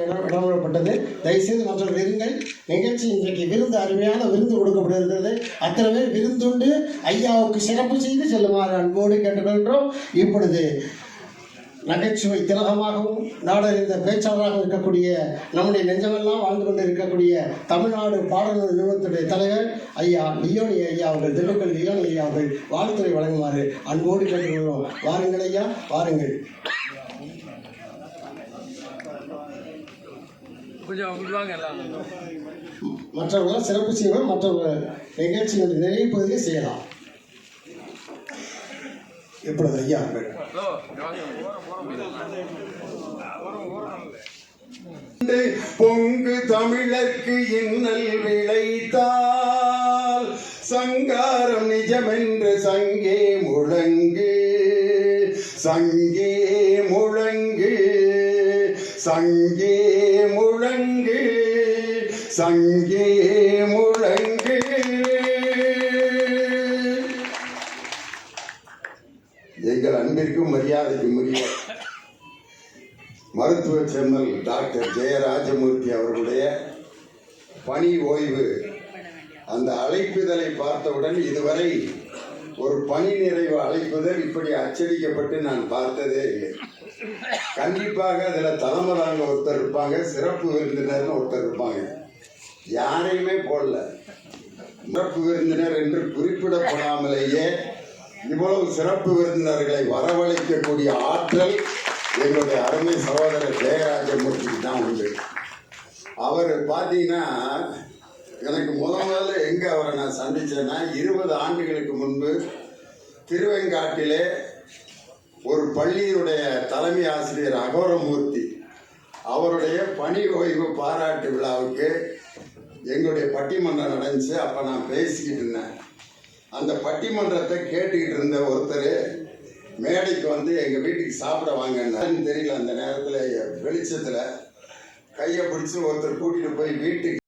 இடம்பெறப்பட்டது தயவுசெய்து மற்றவர்கள் இருங்கள். நிகழ்ச்சி இன்றைக்கு விருந்து அருமையான விருந்து கொடுக்கப்படுகிறது. அத்தனை பேர் விருந்துண்டு. ஐயாவுக்கு சிறப்பு செய்து செல்லுமாறு அன்போடு கேட்டுக்கொள்கிறோம் இப்பொழுது நகைச்சுவை திலகமாகவும் நாடறிந்த பேச்சாளராகவும் இருக்கக்கூடிய நம்முடைய நெஞ்சமெல்லாம் வாழ்ந்து கொண்டு இருக்கக்கூடிய தமிழ்நாடு பாடல்கள் நிறுவனத்துடைய தலைவர் ஐயா லியோனி ஐயா அவர்கள் திண்டுக்கல் லியோனி ஐயா அவர்கள் வாழ்த்துறை வழங்குமாறு அன்போடு கேட்டுக்கொள்கிறோம். வாருங்கள் ஐயா வாருங்கள். கொஞ்சம் இங்கிட்டு வாங்க எல்லாம் மற்றவர்களால் சிறப்பு செய்வோம் மற்றவர்கள் நிகழ்ச்சிகளுடைய நிறைவு பகுதியை செய்யலாம். இப்பொழுது ஐயா? பொங்கு தமிழர்க்கு இன்னல் விளைத்தால் சங்காரம் நிஜமென்று சங்கே முழங்கு சங்கே முழங்கு சங்கே சங்கே முழங்கு. எங்கள் அன்பிற்கும் மரியாதைக்கும் உரிய மருத்துவ செம்மல் டாக்டர் ஜெயராஜமூர்த்தி அவர்களுடைய பணி ஓய்வு. அந்த அழைப்புதலை பார்த்தவுடன் இதுவரை ஒரு பணி நிறைவு அழைப்புதல் இப்படி அச்சடிக்கப்பட்டு நான் பார்த்ததே இல்லை. கண்டிப்பாக அதில் தலைமலாங்க ஒருத்தர் இருப்பாங்க சிறப்பு விருந்தினர்னு ஒருத்தர் இருப்பாங்க. யாரையுமே போடல. சிறப்பு விருந்தினர் என்று குறிப்பிடப்படாமலேயே இவ்வளவு சிறப்பு விருந்தினர்களை வரவழைக்கக்கூடிய ஆற்றல் எங்களுடைய அருமை சகோதரர் ஜெயராஜமூர்த்திக்கு தான் உண்டு. அவர் பார்த்தீங்கன்னா எனக்கு முத முதல்ல எங்கே அவரை நான் சந்திச்சேன்னா இருபது ஆண்டுகளுக்கு முன்பு திருவெங்காட்டிலே ஒரு பள்ளியினுடைய தலைமை ஆசிரியர் அகோரமூர்த்தி அவருடைய பணி ஓய்வு பாராட்டு விழாவுக்கு எங்களுடைய பட்டிமன்றம் நடந்துச்சு. அப்போ நான் பேசிக்கிட்டு இருந்தேன். அந்த பட்டிமன்றத்தை கேட்டுக்கிட்டு இருந்த ஒருத்தர் மேடைக்கு வந்து எங்கள் வீட்டுக்கு சாப்பிட வாங்கன்னு. தெரியல அந்த நேரத்தில் வெளிச்சத்தில் கையை பிடிச்சி ஒருத்தர் கூட்டிகிட்டு போய் வீட்டுக்கு